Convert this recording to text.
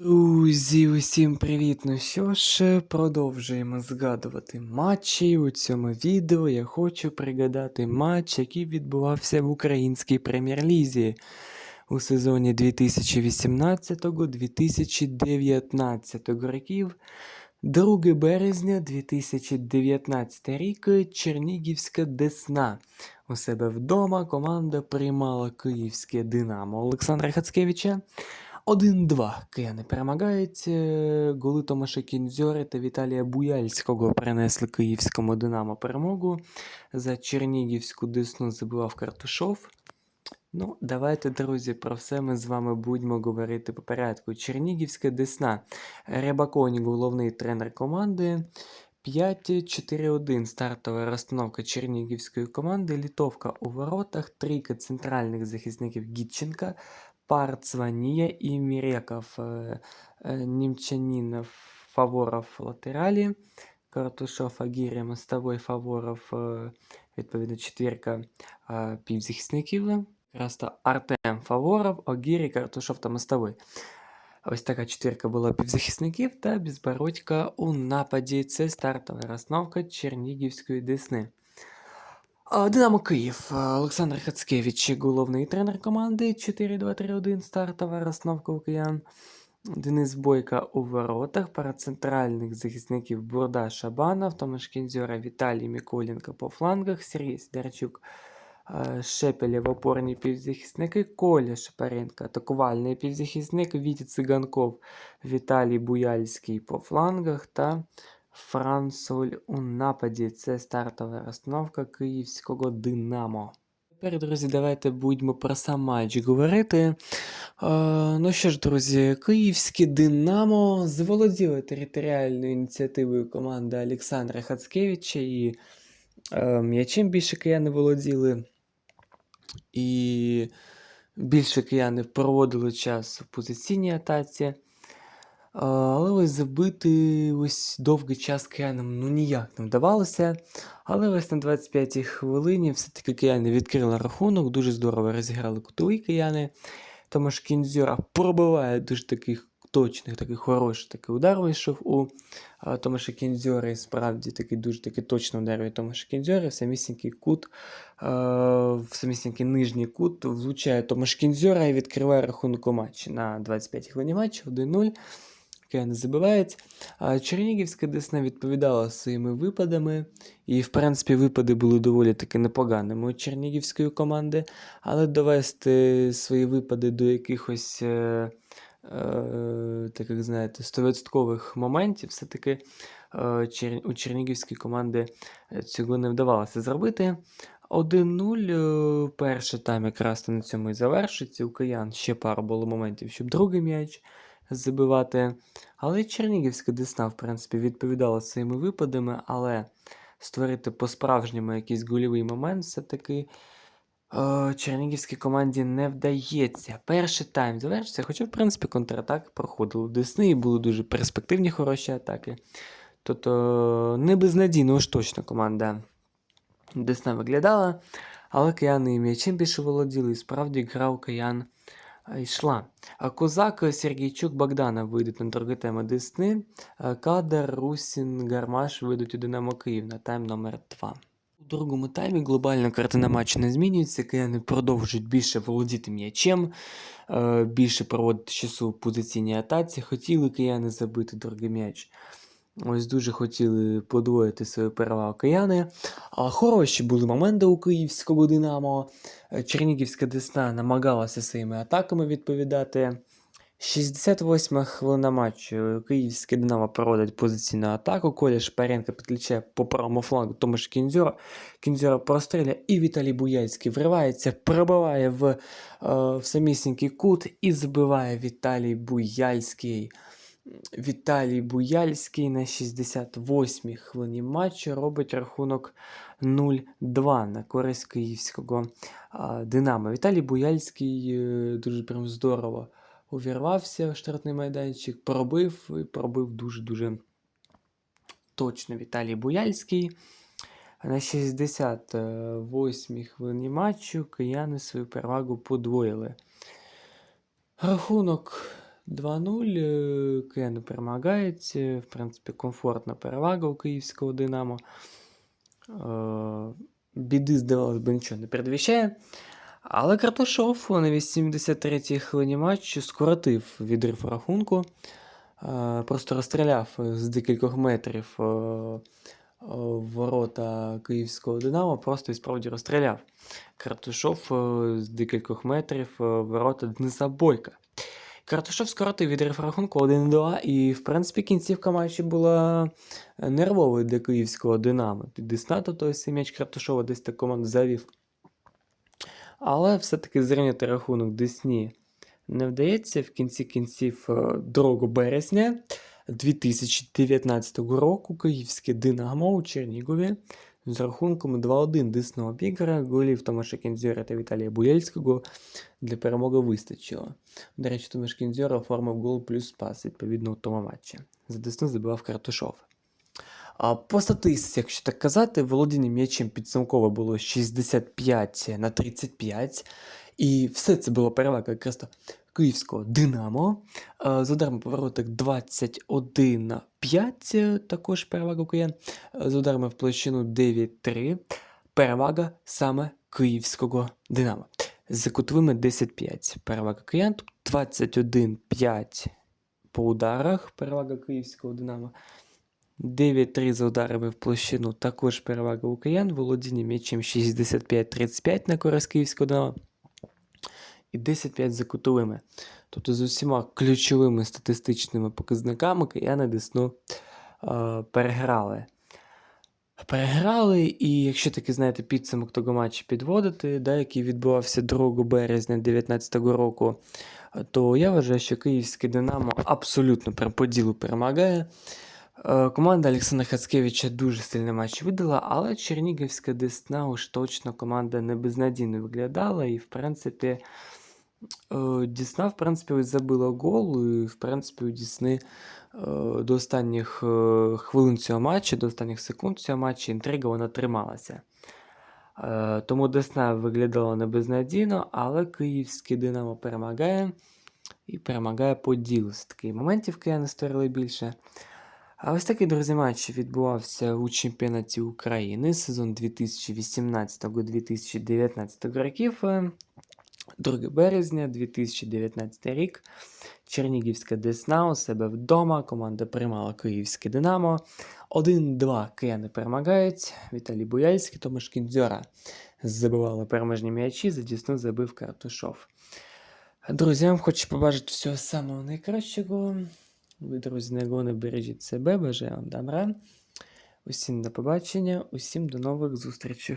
Друзі, усім привіт! Ну що ж, продовжуємо згадувати матчі. У цьому відео я хочу пригадати матч, який відбувався в українській прем'єр-лізі у сезоні 2018-2019 років. 2 березня 2019 рік Чернігівська Десна. У себе вдома команда приймала київське Динамо Олександра Хацкевича. 1-2 кияни перемагають. Е, Голи Томаша Кінзьори та Віталія Буяльського принесли київському Динамо перемогу. За Чернігівську Десну забивав Картушов. Ну, давайте, друзі, про все ми з вами будемо говорити по порядку. Чернігівська Десна. Рябаконік, головний тренер команди. 5-4-1 стартова розстановка Чернігівської команди. Літовка у воротах, трійка центральних захисників Гітченка, Парцванія і Міреков. Е, е, Німчанін, Фаворов латералі. Картушов, Агіря, Мостовой, Фаворов, е, відповідно, четвірка півзахисників. Просто Артем Фаворов, Огірі, Картушов та Мостовой. Ось така четвірка була півзахисників та безбородька у нападі. Це стартова розновка Чернігівської Десни. Динамо Київ. А, Олександр Хацкевич, головний тренер команди 4-2-3-1, стартова розновка у киян. Денис Бойка у воротах, пара центральних захисників Бурда Шабанов, Томаш Кінзьора, Віталій Миколенко по флангах, Сергій Сидорчук, е, Шепелєв опорні півзахисники, Коля Шапаренко, атакувальний півзахисник, Віті Циганков, Віталій Буяльський по флангах та Франсоль у нападі. Це стартова розстановка київського Динамо. Тепер, друзі, давайте будемо про сам матч говорити. Е, ну що ж, друзі, київське Динамо заволоділо територіальною ініціативою команди Олександра Хацкевича і е, м'ячем більше кияни володіли. І більше кияни проводили час в позиційній атаці. Але ось забити ось довгий час киянам ну ніяк не вдавалося. Але ось на 25-й хвилині все-таки кияни відкрили рахунок, дуже здорово розіграли кутові кияни. Томаш Кінзьора пробиває дуже таких точних, такий хороший такий удар вийшов у Томаша Кінзьора. І справді такий дуже такий точний удар від Томаша Кінзьора. В самісінький кут, в самісінький нижній кут влучає Томаш Кінзьора і відкриває рахунок у матчі на 25-й хвилині матчу 1-0. Кияни забивають. А Чернігівська Десна відповідала своїми випадами, і, в принципі, випади були доволі таки непоганими у Чернігівської команди, але довести свої випади до якихось, е, е, так як знаєте, 100% моментів, все-таки е, у Чернігівської команди цього не вдавалося зробити. 1-0. е, Перший тайм якраз на цьому і завершиться. У киян ще пару було моментів, щоб другий м'яч забивати. Але Чернігівська Десна, в принципі, відповідала своїми випадами, але створити по-справжньому якийсь гольовий момент все-таки е, Чернігівській команді не вдається. Перший тайм завершився, хоча, в принципі, контратак проходили Десни і були дуже перспективні хороші атаки. Тобто не безнадійно уж точно команда Десна виглядала, але кияни і м'ячем більше володіли, і справді гра у киян йшла. Козак, Сергійчук, Богданов вийдуть на другу тему Десни. а Кадр, Русін, Гармаш вийдуть у Динамо Київ на тайм номер 2. У другому таймі глобальна картина матчу не змінюється. Кияни продовжують більше володіти м'ячем, е, більше проводити часу в позиційній атаці. Хотіли кияни забити другий м'яч. Ось дуже хотіли подвоїти свою перевагу кияни. А хороші були моменти у київського Динамо. Е, Чернігівська Десна намагалася своїми атаками відповідати. 68 хвилина матчу. Київське Динамо проводить позиційну атаку. Коля Шпаренко підключає по правому флангу Томаш Кінзьора. Кінзьора простріляє і Віталій Буяльський вривається, пробиває в, е, в самісінький кут і забиває Віталій Буяльський. Віталій Буяльський на 68-й хвилині матчу робить рахунок 0-2 на користь київського Динамо. Віталій Буяльський е, дуже прям здорово увірвався в штрафний майданчик, пробив і пробив дуже-дуже точно Віталій Буяльський. На 68-й хвилині матчу кияни свою перевагу подвоїли. Рахунок 2-0. е, Кияни е, В принципі, комфортна перевага у київського Динамо. Е, Біди, здавалось би, нічого не передвіщає. Але Карташов на 83-й хвилині матчу скоротив відрив рахунку. Е, Просто розстріляв з декількох метрів е, ворота київського Динамо, просто і справді розстріляв. Карташов е, з декількох метрів ворота Дениса Бойка. Карташов скоротив відрив рахунку 1-2, і, в принципі, кінцівка матчу була е, нервовою для київського Динамо. Десна, то той цей м'яч Карташова десь так команду завів. Але все-таки зрівняти рахунок Десні не вдається. В кінці кінців е, 2 березня 2019 року київське Динамо у Чернігові з рахунком 2-1 Десну обіграє. Голів Томаша Кінзьора та Віталія Буяльського для перемоги вистачило. До речі, Томаш Кінзьор оформив гол плюс пас відповідно у тому матчі. За Десну забивав Карташов. А по статистиці, якщо так казати, володіння м'ячем підсумково було 65 на 35. І все це було перевага якраз київського Динамо. Е, З ударами повороток 21 на 5, е, також перевага киян. Е, З ударами в площину 9-3. Перевага саме київського Динамо. За кутовими 10-5. Перевага киян. 21-5 по ударах. Перевага київського Динамо. 9-3 за ударами в площину, також перевага у киян, володіння м'ячем 65-35 на користь київського Динамо. І 10-5 за кутовими. Тобто з усіма ключовими статистичними показниками кияни Десну е, переграли. Переграли, і якщо таки знаєте підсумок того матчу підводити, да, який відбувався 2 березня 2019 року, то я вважаю, що київське Динамо абсолютно по ділу перемагає. Е, Команда Олександра Хацкевича дуже сильний матч видала, але Чернігівська Десна уж точно команда не безнадійно виглядала. І, в принципі, е, Десна, в принципі, забила гол. І, в принципі, у Десни е, до останніх е, хвилин цього матчу, до останніх секунд цього матчу інтрига вона трималася. Е, Тому Десна виглядала не безнадійно, але київське Динамо перемагає. І перемагає по ділу. Таких моментів кияни створили більше. А ось такий, друзі, матч відбувався у чемпіонаті України сезон 2018-2019 років. Е, 2 березня 2019 рік. Чернігівська Десна у себе вдома. Команда приймала Київське Динамо. 1-2 кияни перемагають. Віталій Буяльський, Томаш Кіндзьора забивали переможні м'ячі, за забив Картушов. Друзі, вам хочу побажати всього самого найкращого. Ви, друзі, не бережіть себе, бажаю вам добра. Усім до побачення, усім до нових зустрічей.